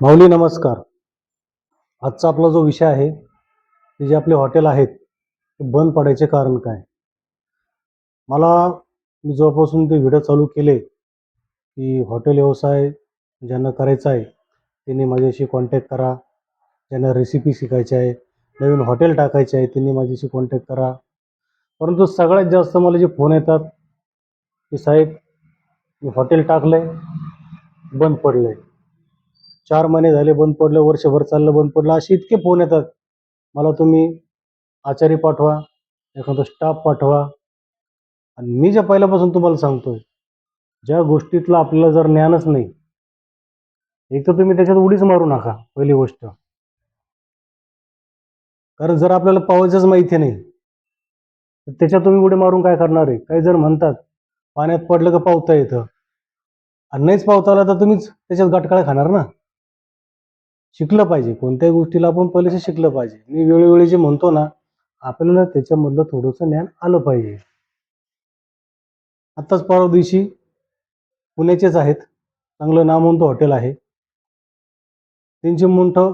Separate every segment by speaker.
Speaker 1: माऊली नमस्कार. आजचा आपला जो विषय आहे ते जे आपले हॉटेल आहेत ते बंद पडायचे कारण काय? मला मी जेव्हापासून ते व्हिडिओ चालू केले की हॉटेल व्यवसाय ज्यांना करायचा आहे त्यांनी माझ्याशी कॉन्टॅक्ट करा. ज्यांना रेसिपी शिकायची आहे नवीन हॉटेल टाकायचे आहे त्यांनी माझ्याशी कॉन्टॅक्ट करा. परंतु सगळ्यात जास्त मला जे फोन येतात की साहेब मी हॉटेल टाकलं आहे बंद पडलं आहे चार महिने झाले बंद पडलं वर्षभर चाललं बंद पडलं असे इतके फोन येतात. मला तुम्ही आचारी पाठवा एखादा स्टाफ पाठवा. आणि मी ज्या पहिल्यापासून तुम्हाला सांगतोय ज्या गोष्टीतलं आपल्याला जर ज्ञानच नाही एक तर तुम्ही त्याच्यात उडीच मारू नका पहिली गोष्ट. कारण जर आपल्याला पावायचंच माहिती नाही तर त्याच्यात तुम्ही उडी मारून काय करणार आहे? काही जर म्हणतात पाण्यात पडलं का पावता येतं? आणि नाहीच पावता आला तर तुम्हीच त्याच्यात गटकाळ खाणार ना? शिकलं पाहिजे. कोणत्याही गोष्टीला आपण पहिलेच शिकलं पाहिजे. मी वेळोवेळी जे म्हणतो ना आपल्याला त्याच्यामधलं थोडंसं ज्ञान आलं पाहिजे. आत्ताच परवा दिवशी पुण्याचेच आहेत. चांगलं नामवंत हॉटेल आहे. त्यांची मोठं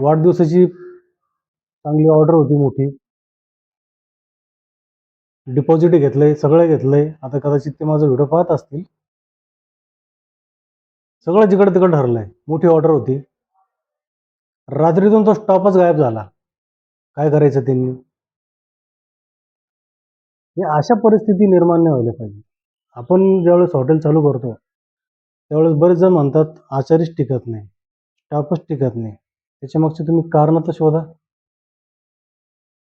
Speaker 1: वाढदिवसाची चांगली ऑर्डर होती मोठी. डिपॉझिट घेतलंय सगळं घेतलंय. आता कदाचित ते माझा व्हिडिओ पाहत असतील. सगळं जिकडं तिकडं ठरलंय. मोठी ऑर्डर होती. रात्रीतून तो स्टॉपच गायब झाला. काय करायचं त्यांनी? हे अशा परिस्थिती निर्माण नाही व्हायला पाहिजे. आपण ज्यावेळेस हॉटेल चालू करतो त्यावेळेस बरेच जण म्हणतात आचारीच टिकत नाही स्टाफच टिकत नाही. त्याच्यामागचे तुम्ही कारण तर शोधा.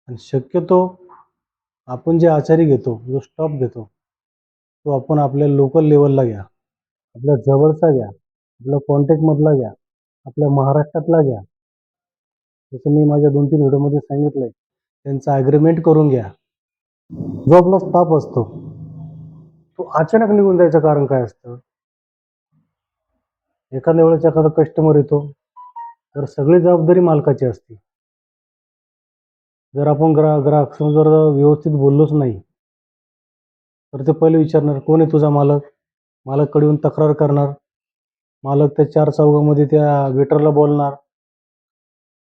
Speaker 1: आणि शक्यतो आपण जे आचारी घेतो जो स्टॉप घेतो तो आपण आपल्या लोकल लेवलला घ्या. आपल्या जवळचा घ्या. आपल्या कॉन्टॅक्टमधला घ्या. आपल्या महाराष्ट्रातला घ्या. जसं मी माझ्या दोन तीन व्हिडिओमध्ये सांगितलंय त्यांचा ॲग्रीमेंट करून घ्या. जो आपला स्टाफ असतो. तो अचानक निघून जायचं कारण काय असतं? एखाद्या वेळेस एखादा कस्टमर येतो तर सगळी जबाबदारी मालकाची असते. जर आपण ग्रा ग्राहक जर व्यवस्थित बोललोच नाही तर ते पहिले विचारणार कोण आहे तुझा मालक? मालककडे येऊन तक्रार करणार. मालक त्या चार चौघामध्ये त्या वेटरला बोलणार.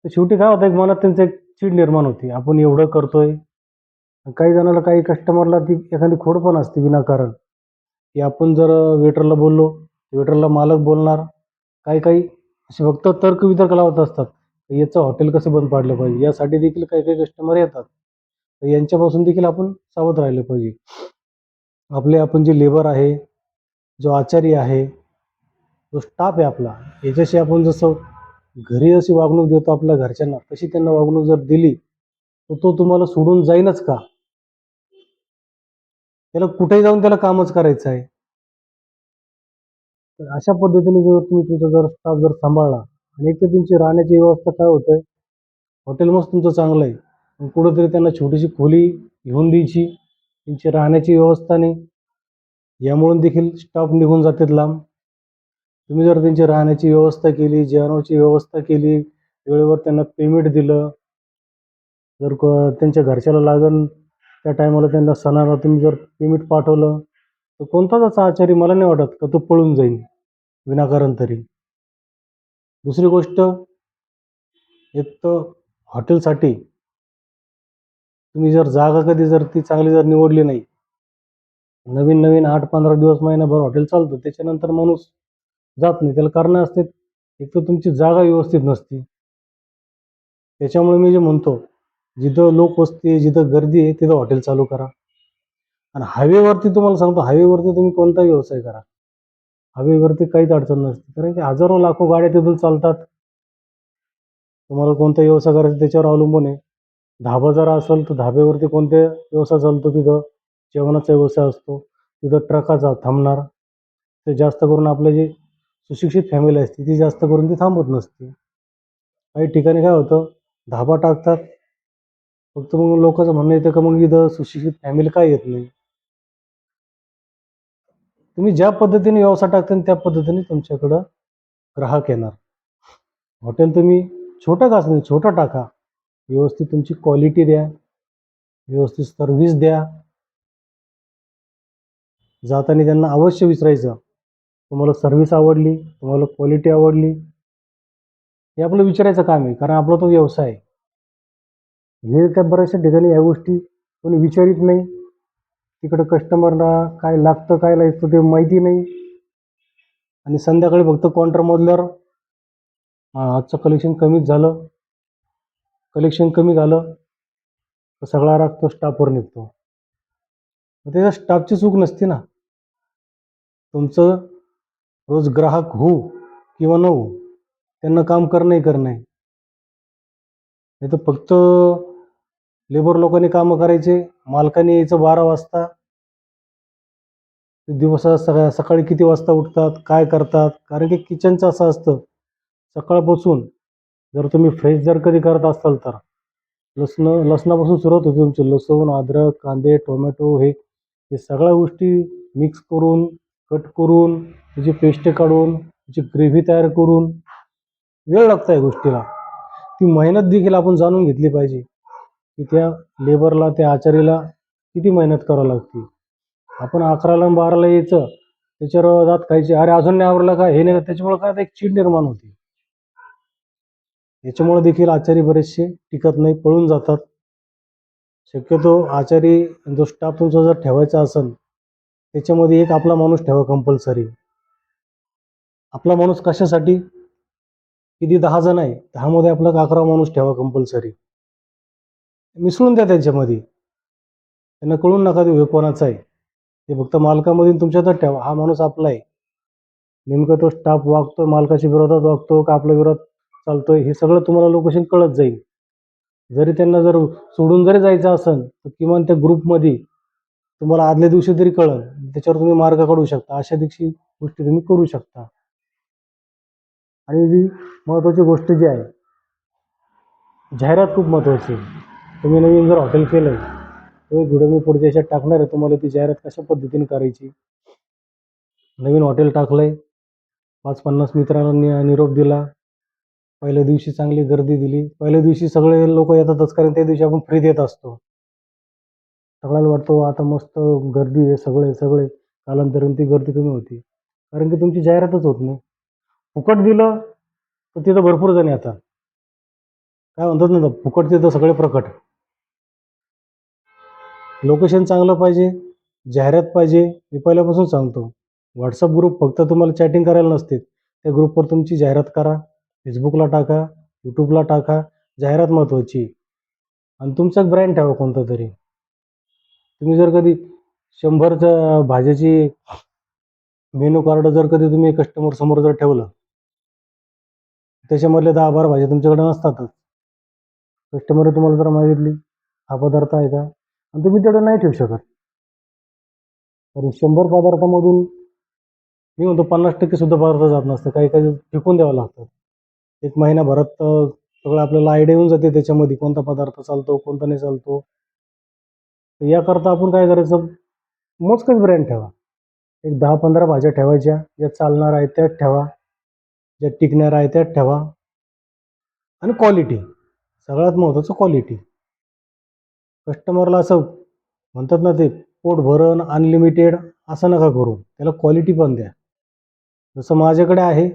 Speaker 1: तर शेवटी काय होतं एक मनात त्यांचं एक चीड निर्माण होती. आपण एवढं करतोय. काही जणाला काही कस्टमरला ती एखादी खोड पण असते विनाकारण. की आपण जर वेटरला बोललो वेटरला मालक बोलणार काही काही असे फक्त तर्क वितर्क लावत असतात. याचं हॉटेल कसं बंद पाडलं पाहिजे? यासाठी देखील काही काही कस्टमर येतात. तर यांच्यापासून देखील आपण सावध राहिलं पाहिजे. आपले आपण जे लेबर आहे जो आचारी आहे जो स्टाफ आहे आपला याच्याशी आपण जसं घरी अशी वागणूक देतो आपल्या घरच्यांना तशी त्यांना वागणूक जर दिली तर तो तुम्हाला सोडून जाईनच का? त्याला कुठेही जाऊन त्याला कामच करायचं आहे. तर अशा पद्धतीने जर तुम्ही तुमचा जर स्टाफ जर सांभाळला आणि एक तर तुमची राहण्याची व्यवस्था काय होतंय हॉटेल मस्त तुमचं चांगलं आहे पण कुठंतरी त्यांना छोटीशी खोली घेऊन द्यायची त्यांची राहण्याची व्यवस्था नाही. यामुळून देखील स्टाफ निघून जातात लांब. तुम्ही जर त्यांची राहण्याची व्यवस्था केली जेवणाची व्यवस्था केली वेळेवर त्यांना पेमेंट दिलं जर क- त्यांच्या घरच्याला लागन त्या टायमाला त्यांना सणाला तुम्ही जर पेमेंट पाठवलं तर कोणताच असा आचारी मला नाही वाटत का तो पळून जाईल विनाकारण तरी. दुसरी गोष्ट एक तर हॉटेलसाठी तुम्ही जर जागा कधी जर ती चांगली जर निवडली नाही नवीन नवीन आठ पंधरा दिवस महिनाभर हॉटेल चालतं त्याच्यानंतर माणूस जात नाही. त्याला कारणं असते एक तर तुमची जागा व्यवस्थित नसती. त्याच्यामुळे मी जे म्हणतो जिथं लोकवस्ती आहे जिथं गर्दी आहे तिथं हॉटेल चालू करा. आणि हायवेवरती तुम्हाला सांगतो हायवेवरती तुम्ही कोणता व्यवसाय करा. हायवेवरती काहीच अडचण नसते. कारण की हजारो लाखो गाड्या तिथून चालतात. तुम्हाला कोणता व्यवसाय करायचा त्याच्यावर अवलंबून आहे. धाबा जर असेल तर धाब्यावरती कोणते व्यवसाय चालतो तिथं? जेवणाचा व्यवसाय असतो. तिथं ट्रकाचा थांबणार. ते जास्त करून आपले जे सुशिक्षित फॅमिली असते. ती जास्त करून ती थांबत नसते. काही ठिकाणी काय होतं धाबा टाकतात. फक्त मग लोकांचं म्हणणं येतं का मग इथं सुशिक्षित फॅमिली काय येत नाही? तुम्ही ज्या पद्धतीने व्यवसाय टाकता त्या पद्धतीने तुमच्याकडं ग्राहक येणार. हॉटेल तुम्ही छोटं का नाही छोटं टाका. व्यवस्थित तुमची क्वालिटी द्या. व्यवस्थित सर्व्हिस द्या. जाताना त्यांना अवश्य विचारायचं. तुम्हाला सर्व्हिस आवडली तुम्हाला क्वालिटी आवडली हे आपलं विचारायचं काम आहे कारण आपला तो व्यवसाय आहे. हे त्या बऱ्याचशा ठिकाणी या गोष्टी कोणी विचारित नाही. तिकडं कस्टमरला काय लागतं काय लागतं ते माहिती नाही. आणि संध्याकाळी फक्त काउंटर मोजल्यावर आजचं कलेक्शन कमीच झालं. कलेक्शन कमी झालं तर सगळा राग तो स्टाफवर निघतो. मग त्याच्या स्टाफची चूक नसते ना. तुमचं रोज ग्राहक हो किंवा न हो त्यांना काम करणंही करणं. आहे नाही तर फक्त लेबर लोकांनी कामं करायचे मालकाने यायचं बारा वाजता. ते दिवसा सगळ्या सकाळी किती वाजता उठतात काय करतात? कारण की किचनचं असं असतं सकाळपासून जर तुम्ही फ्रेश जर कधी करत असाल तर. लसणं लसणापासून सुरुवात होते तुमची लसूण अद्रक कांदे टोमॅटो हे हे सगळ्या गोष्टी मिक्स करून कट करून त्याची पेस्ट काढून त्याची ग्रेव्ही तयार करून वेळ लागतो या गोष्टीला. ती मेहनत देखील आपण जाणून घेतली पाहिजे की त्या लेबरला त्या आचारीला किती मेहनत करावी लागते. आपण अकराला बाराला यायचं त्याच्यावर जात खायचे. अरे अजून नाही आवडलं का? हे नाही का?" त्याच्यामुळे काय एक चीड निर्माण होते. याच्यामुळे देखील आचारी बरेचसे टिकत नाही पळून जातात. शक्यतो आचारी जो स्टाफ तुमचा जर ठेवायचा असेल त्याच्यामध्ये एक आपला माणूस ठेवा कंपल्सरी आपला माणूस कशासाठी? किती दहा जण आहे दहामध्ये आपला अकरा माणूस ठेवा कंपल्सरी मिसळून द्या त्यांच्यामध्ये. त्यांना कळून नका देऊ हे कोणाचा आहे. ते फक्त मालकामधून तुमच्यातच ठेवा. हा माणूस आपला आहे. नेमकं तो स्टाफ वागतो मालकाच्या विरोधात वागतो का आपल्या विरोधात चालतोय हे सगळं तुम्हाला लोकेशन कळत जाईल. जरी त्यांना जर सोडून जरी जायचं असेल तर किमान त्या ग्रुपमध्ये तुम्हाला आदल्या दिवशी तरी कळल त्याच्यावर तुम्ही मार्ग काढू शकता. अशा दिवशी गोष्टी तुम्ही करू शकता. आणि जी महत्त्वाची गोष्ट जी आहे जाहिरात खूप महत्त्वाची आहे. तुम्ही नवीन जर हॉटेल केलं तो एक व्हिडिओ मी पुढच्या याच्यात टाकणार आहे तुम्हाला ती जाहिरात कशा पद्धतीने करायची? नवीन हॉटेल टाकलं आहे पाच पन्नास मित्रांना निरोप दिला. पहिल्या दिवशी चांगली गर्दी दिली. पहिल्या दिवशी सगळे लोक येतातच कारण त्या दिवशी आपण फ्री देत असतो. सगळ्याला वाटतो आता मस्त गर्दी आहे सगळे सगळे. कालांतराने ती गर्दी कमी होती. कारण की तुमची जाहिरातच होत नाही. फुकट दिलं तर तिथं भरपूर जण येतात. काय म्हणतात ना फुकट तिथं सगळे प्रकट. लोकेशन चांगलं पाहिजे जाहिरात पाहिजे मी पहिल्यापासून सांगतो. व्हॉट्सअप ग्रुप फक्त तुम्हाला चॅटिंग करायला नसते त्या ग्रुपवर तुमची जाहिरात करा फेसबुकला टाका यूट्यूबला टाका. जाहिरात महत्त्वाची. आणि तुमचा एक ब्रँड ठेवा कोणता तरी. तुम्ही जर कधी शंभरच्या भाज्याची मेनू कार्ड जर कधी तुम्ही कस्टमर समोर जर ठेवलं त्याच्यामधले दहा बारा भाज्या तुमच्याकडे नसतातच. कस्टमर तुम्हाला जर मागितली हा पदार्थ आहे का? आणि तुम्ही तेवढं नाही ठेवू शकत. कारण शंभर पदार्थामधून मी म्हणतो पन्नास टक्के सुद्धा पदार्थ जात नसतं काही काही फेकून द्यावं लागतं. एक महिनाभरात सगळं आपल्याला आयडिया येऊन जाते त्याच्यामध्ये कोणता पदार्थ चालतो कोणता नाही चालतो. तर याकरता आपण काय करायचं? मोजकंच ब्रँड ठेवा. एक दहा पंधरा भाज्या ठेवायच्या. ज्या चालणार आहेत त्यात ठेवा. ज्या टिकणार आहे त्यात ठेवा. आणि क्वालिटी सगळ्यात महत्त्वाचं क्वालिटी कस्टमरला असं म्हणतात ना ते पोट भरण अनलिमिटेड असं नका करू. त्याला क्वालिटी पण द्या. जसं माझ्याकडे आहे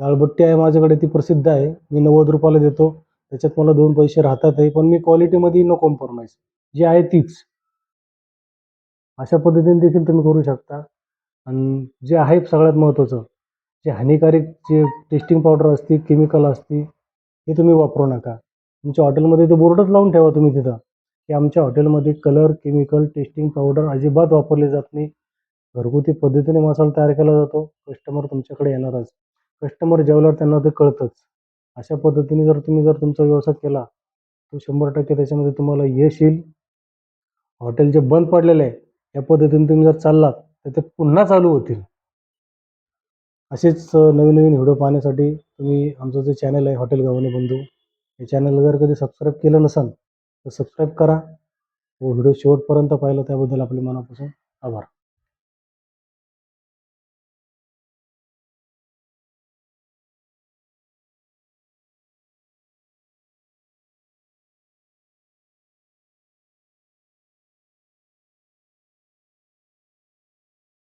Speaker 1: दाळबट्टी आहे माझ्याकडे ती प्रसिद्ध आहे. मी नव्वद रुपयाला देतो. त्याच्यात मला दोन पैसे राहतात आहे पण मी क्वालिटीमध्ये नो कॉम्प्रोमाइज जी आहे तीच. अशा पद्धतीने देखील तुम्ही करू शकता. आणि जे आहे सगळ्यात महत्त्वाचं जे हानिकारक जे टेस्टिंग पावडर असते केमिकल असते हे तुम्ही वापरू नका. तुमच्या हॉटेलमध्ये ते बोर्डच लावून ठेवा तुम्ही तिथं. की आमच्या हॉटेलमध्ये कलर केमिकल टेस्टिंग पावडर अजिबात वापरले जात नाही. घरगुती पद्धतीने मसाला तयार केला जातो. कस्टमर तुमच्याकडे येणारच. कस्टमर जेवल्यावर त्यांना ते कळतंच. अशा पद्धतीने जर तुम्ही जर तुमचा व्यवसाय केला तर शंभर टक्के त्याच्यामध्ये तुम्हाला यश येईल. हॉटेल जे बंद पडलेले आहे या पद्धतीने तुम्ही जर चाललात तर ते पुन्हा चालू होतील. असेच नवीन नवीन व्हिडिओ पाहण्यासाठी तुम्ही आमचं जे चॅनल आहे हॉटेल गव्हाणे बंधू हे चॅनलला जर कधी सबस्क्राईब केलं नसाल तर सबस्क्राईब करा. व व्हिडिओ शेवटपर्यंत पाहिलं त्याबद्दल आपले मनापासून आभार.